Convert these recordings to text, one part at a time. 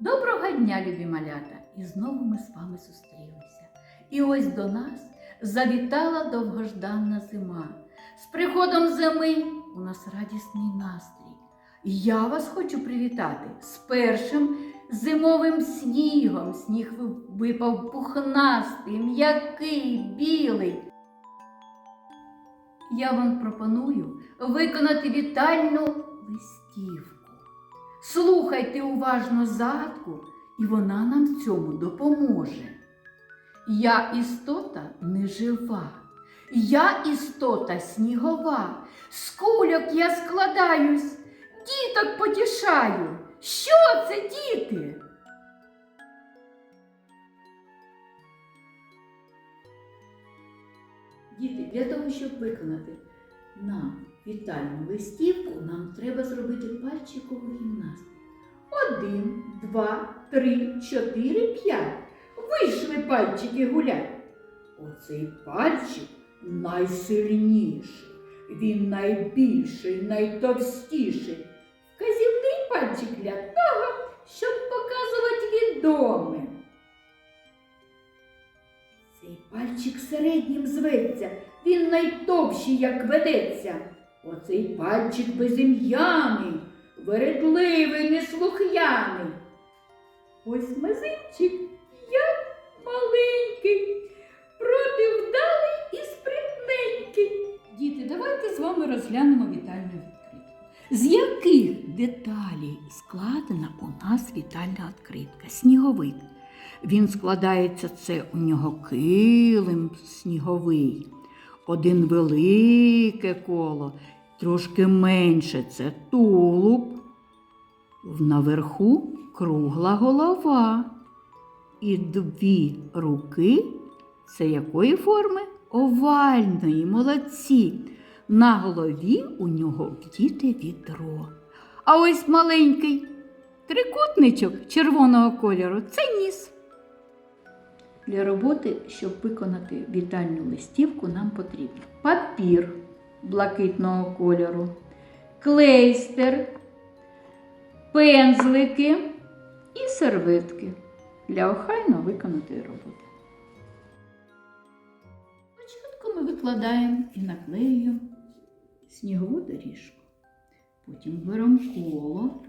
Доброго дня, любі малята! І знову ми з вами зустрілися. І ось до нас завітала довгожданна зима. З приходом зими у нас радісний настрій. І я вас хочу привітати з першим зимовим снігом. Сніг випав пухнастий, м'який, білий. Я вам пропоную виконати вітальну листівку. Слухайте уважно загадку, і вона нам в цьому допоможе. Я істота нежива, я істота снігова, з кульок я складаюсь, діток потішаю. Що це, діти? Діти, для того, щоб виконати нам вітальну листівку, нам треба зробити пальчикову гімнастику. Один, два, три, чотири, п'ять. Вийшли пальчики гулять. Оцей пальчик найсильніший, він найбільший, найтовстіший. Вказівний пальчик для того, щоб показувати відоме. Цей пальчик середнім зветься, він найтовщий, як ведеться. Оцей пальчик безім'яний, вередливий, неслухняний. Ось мизинчик, як маленький, проти вдалий і спритненький. Діти, давайте з вами розглянемо вітальну відкритку. З яких деталей складена у нас вітальна відкритка? Сніговик. Він складається це у нього килим сніговий. Один велике коло, трошки менше це тулуб. Наверху кругла голова. І дві руки це якої форми? Овальної, молодці. На голові у нього вдіте відро. А ось маленький трикутничок червоного кольору це ніс. Для роботи, щоб виконати вітальну листівку, нам потрібен папір блакитного кольору, клейстер, пензлики і серветки для охайно виконаної роботи. Спочатку ми викладаємо і наклеюємо снігову доріжку. Потім беремо коло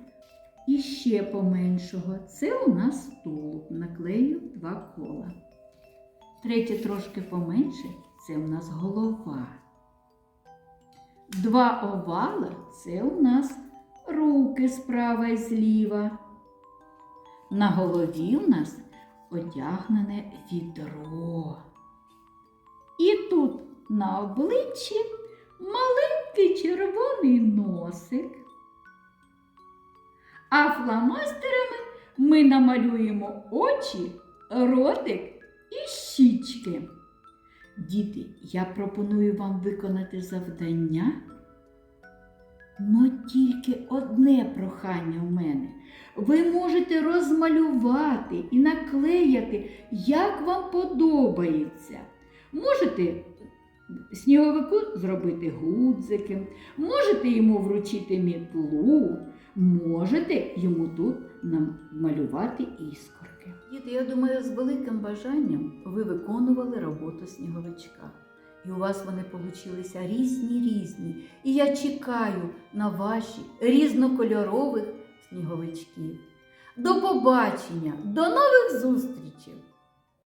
і ще поменшого. Це у нас тулуб. Наклею два кола. Третє трошки поменше це у нас голова. Два овала це у нас руки справа і зліва. На голові у нас одягнене відро. І тут на обличчі маленький червоний носик. А фломастерами ми намалюємо очі, ротик і щічки. Діти, я пропоную вам виконати завдання. Ну тільки одне прохання в мене. Ви можете розмалювати і наклеяти, як вам подобається. Можете сніговику зробити гудзики, можете йому вручити мітлу, можете йому тут намалювати іскорки. Діти, я думаю, з великим бажанням ви виконували роботу сніговичка. І у вас вони получилися різні різні. І я чекаю на ваші різнокольорових сніговичків. До побачення, до нових зустрічей!